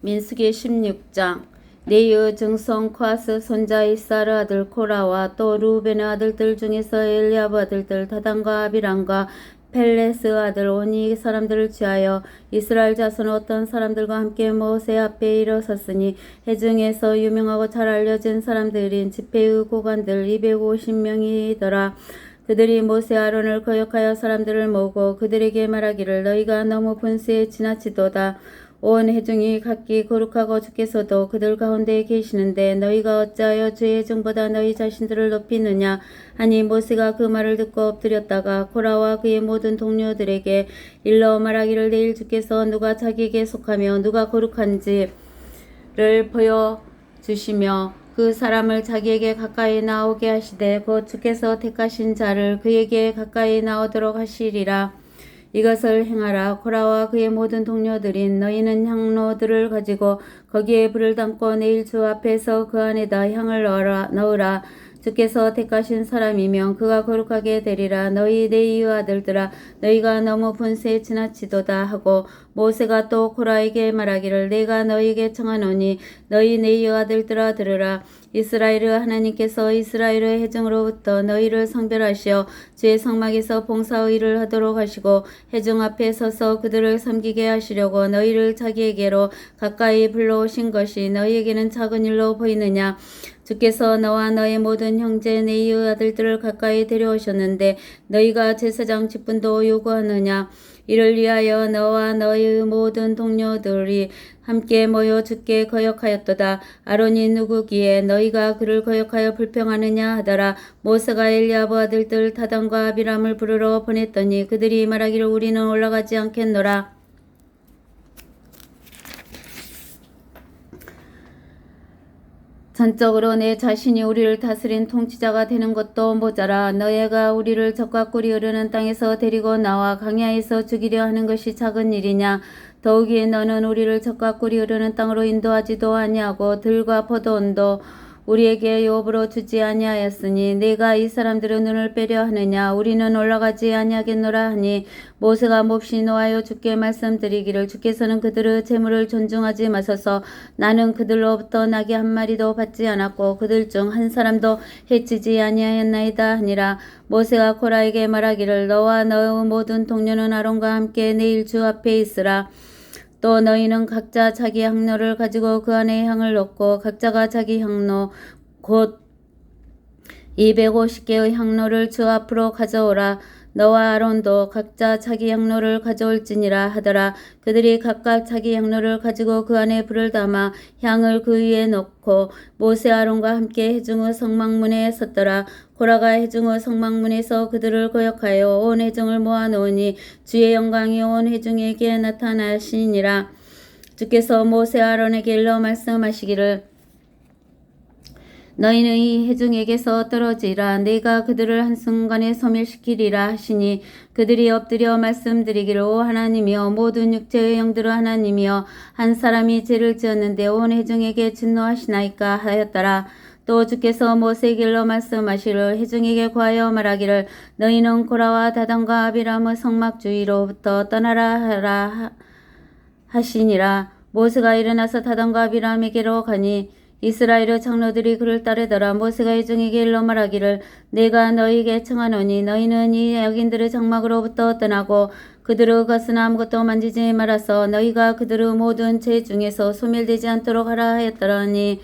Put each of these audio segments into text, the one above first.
민수기 16장 네이의 증손 코아스 손자 이사르 아들 코라와 또 루벤의 아들들 중에서 엘리아브 아들들 다단과 아비람과 펠레스 아들 오니 사람들을 취하여 이스라엘 자손 어떤 사람들과 함께 모세 앞에 일어섰으니 해중에서 유명하고 잘 알려진 사람들인 집회의 고관들 250명이더라. 그들이 모세 아론을 거역하여 사람들을 모으고 그들에게 말하기를 너희가 너무 분수에 지나치도다. 온 회중이 각기 거룩하고 주께서도 그들 가운데 계시는데 너희가 어찌하여 주의 종보다 너희 자신들을 높이느냐 하니 모세가 그 말을 듣고 엎드렸다가 코라와 그의 모든 동료들에게 일러 말하기를 내일 주께서 누가 자기에게 속하며 누가 거룩한지를 보여 주시며 그 사람을 자기에게 가까이 나오게 하시되 곧 주께서 택하신 자를 그에게 가까이 나오도록 하시리라. 이것을 행하라. 코라와 그의 모든 동료들인 너희는 향로들을 가지고 거기에 불을 담고 내일 주 앞에서 그 안에다 향을 넣어라, 넣으라. 주께서 택하신 사람이면 그가 거룩하게 되리라. 너희 네이의 아들들아 너희가 너무 분수에 지나치도다 하고 모세가 또 코라에게 말하기를 내가 너희에게 청하노니 너희 네이의 아들들아 들으라. 이스라엘의 하나님께서 이스라엘의 해중으로부터 너희를 성별하시어 주의 성막에서 봉사의 일을 하도록 하시고 해중 앞에 서서 그들을 섬기게 하시려고 너희를 자기에게로 가까이 불러오신 것이 너희에게는 작은 일로 보이느냐 주께서 너와 너의 모든 형제 네이의 아들들을 가까이 데려오셨는데 너희가 제사장 직분도 요구하느냐 이를 위하여 너와 너의 모든 동료들이 함께 모여 주께 거역하였도다. 아론이 누구기에 너희가 그를 거역하여 불평하느냐 하더라. 모세가 엘리아브 아들들 다단과 아비람을 부르러 보냈더니 그들이 말하기를 우리는 올라가지 않겠노라. 전적으로 내 자신이 우리를 다스린 통치자가 되는 것도 모자라 너희가 우리를 적과 꿀이 흐르는 땅에서 데리고 나와 강야에서 죽이려 하는 것이 작은 일이냐? 더욱이 너는 우리를 적과 꿀이 흐르는 땅으로 인도하지도 아니하고 들과 포도원도 우리에게 요업으로 주지 아니하였으니 내가 이 사람들의 눈을 빼려 하느냐? 우리는 올라가지 아니하겠노라 하니 모세가 몹시 노하여 주께 말씀드리기를 주께서는 그들의 재물을 존중하지 마소서. 나는 그들로부터 낙이 한 마리도 받지 않았고 그들 중 한 사람도 해치지 아니하였나이다 하니라. 모세가 코라에게 말하기를 너와 너의 모든 동료는 아론과 함께 내일 주 앞에 있으라 또 너희는 각자 자기 향로를 가지고 그 안에 향을 넣고 각자가 자기 향로 곧 250개의 향로를 주 앞으로 가져오라. 너와 아론도 각자 자기 향로를 가져올지니라 하더라. 그들이 각각 자기 향로를 가지고 그 안에 불을 담아 향을 그 위에 넣고 모세 아론과 함께 해중의 성막문에 섰더라. 고라가 해중의 성막문에서 그들을 거역하여 온 해중을 모아놓으니 주의 영광이 온 해중에게 나타나시니라. 주께서 모세 아론에게 일러 말씀하시기를 너희는 이 해중에게서 떨어지라. 내가 그들을 한순간에 소멸시키리라 하시니 그들이 엎드려 말씀드리기를 오 하나님이여 모든 육체의 영들의 하나님이여 한 사람이 죄를 지었는데 온 해중에게 진노하시나이까 하였더라. 또 주께서 모세 길로 말씀하시를 해중에게 구하여 말하기를 너희는 고라와 다단과 아비람의 성막 주위로부터 떠나라 하라 하시니라. 모세가 일어나서 다단과 아비람에게로 가니 이스라엘의 장로들이 그를 따르더라. 모세가 이중에게 일러 말하기를 내가 너희에게 청하노니 너희는 이 악인들의 장막으로부터 떠나고 그들의 것은 아무것도 만지지 말아서 너희가 그들의 모든 죄 중에서 소멸되지 않도록 하라 하였더라니.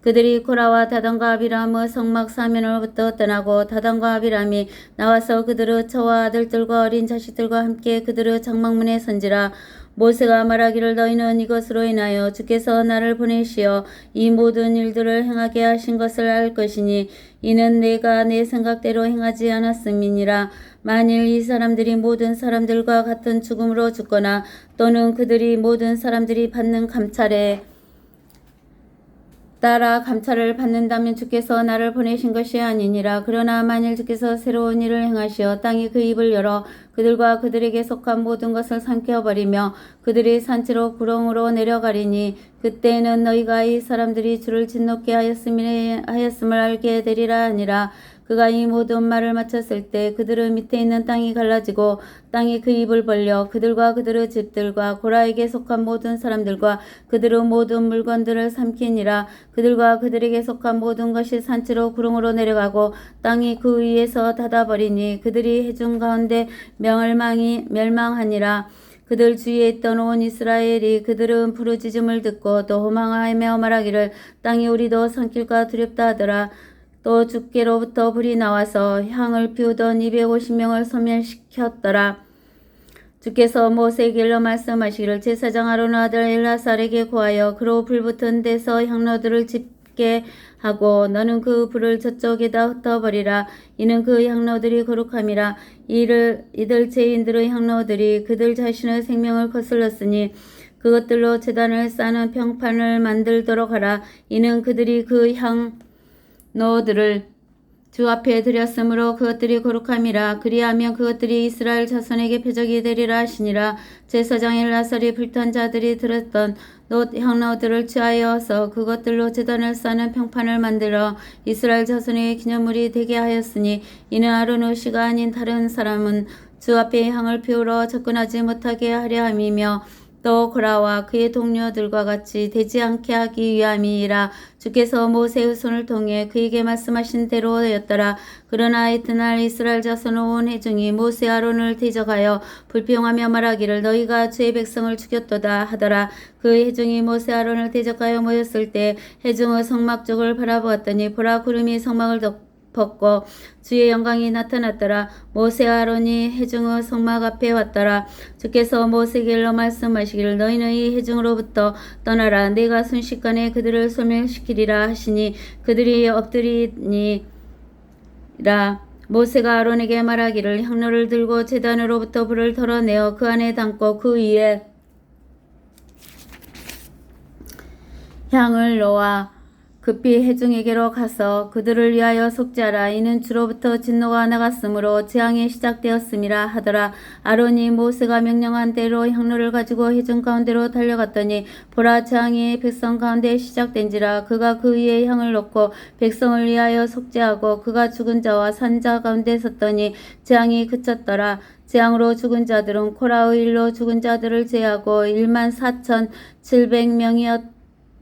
그들이 코라와 다단과 아비람의 성막 사면으로부터 떠나고 다단과 아비람이 나와서 그들의 처와 아들들과 어린 자식들과 함께 그들의 장막문에 선지라 모세가 말하기를 너희는 이것으로 인하여 주께서 나를 보내시어 이 모든 일들을 행하게 하신 것을 알 것이니 이는 내가 내 생각대로 행하지 않았음이니라. 만일 이 사람들이 모든 사람들과 같은 죽음으로 죽거나 또는 그들이 모든 사람들이 받는 감찰에 따라 감찰을 받는다면 주께서 나를 보내신 것이 아니니라. 그러나 만일 주께서 새로운 일을 행하시어 땅이 그 입을 열어 그들과 그들에게 속한 모든 것을 삼켜버리며 그들이 산지로 구렁으로 내려가리니 그때는 너희가 이 사람들이 주를 진노케 하였음을, 알게 되리라 하니라. 그가 이 모든 말을 마쳤을 때 그들은 밑에 있는 땅이 갈라지고 땅이 그 입을 벌려 그들과 그들의 집들과 고라에게 속한 모든 사람들과 그들의 모든 물건들을 삼키니라. 그들과 그들에게 속한 모든 것이 산지로 구릉으로 내려가고 땅이 그 위에서 닫아버리니 그들이 해중 가운데 멸망이 멸망하니라. 그들 주위에 있던 온 이스라엘이 그들은 부르짖음을 듣고 또 호망하며 말하기를 땅이 우리도 삼킬까 두렵다 하더라 또 주께로부터 불이 나와서 향을 피우던 250명을 소멸시켰더라. 주께서 일러 말씀하시기를 제사장 아론의 아들 엘라살에게 구하여 그로 불붙은 데서 향로들을 집게 하고 너는 그 불을 저쪽에다 흩어버리라. 이는 그 향로들이 거룩함이라. 이를 이들 죄인들의 향로들이 그들 자신의 생명을 거슬렀으니 그것들로 재단을 쌓는 평판을 만들도록 하라. 이는 그들이 그향 로들을 주 앞에 드렸으므로 그것들이 거룩함이라. 그리하면 그것들이 이스라엘 자손에게 표적이 되리라 하시니라. 제사장 엘라살이 불탄 자들이 들었던 놋 향로들을 취하여서 그것들로 제단을 쌓는 평판을 만들어 이스라엘 자손의 기념물이 되게 하였으니 이는 씨가 아닌 다른 사람은 주 앞에 향을 피우러 접근하지 못하게 하려 함이며 또 고라와 그의 동료들과 같이 되지 않게 하기 위함이라 주께서 모세의 손을 통해 그에게 말씀하신 대로였더라. 그러나 이튿날 이스라엘 자손 온 회중이 모세 아론을 대적하여 불평하며 말하기를 너희가 주의 백성을 죽였도다 하더라. 그 회중이 모세 아론을 대적하여 모였을 때 회중의 성막 쪽을 바라보았더니 보라 구름이 성막을 덮 덮고 주의 영광이 나타났더라. 모세 아론이 해중의 성막 앞에 왔더라. 주께서 일러 말씀하시기를 너희는 이 해중으로부터 떠나라. 내가 순식간에 그들을 소멸시키리라 하시니 그들이 엎드리니라. 모세가 아론에게 말하기를 향로를 들고 제단으로부터 불을 털어내어 그 안에 담고 그 위에 향을 놓아 급히 해중에게로 가서 그들을 위하여 속죄하라. 이는 주로부터 진노가 나갔으므로 재앙이 시작되었음이라 하더라. 아론이 모세가 명령한 대로 향로를 가지고 해중 가운데로 달려갔더니 보라 재앙이 백성 가운데 시작된지라 그가 그 위에 향을 놓고 백성을 위하여 속죄하고 그가 죽은 자와 산자 가운데 섰더니 재앙이 그쳤더라. 재앙으로 죽은 자들은 코라의 일로 죽은 자들을 제하고 1만 4천 7백 명이었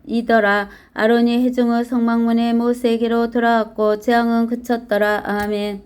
이더라. 아론이 해중의 성막문에 모세에게로 돌아왔고 재앙은 그쳤더라. 아멘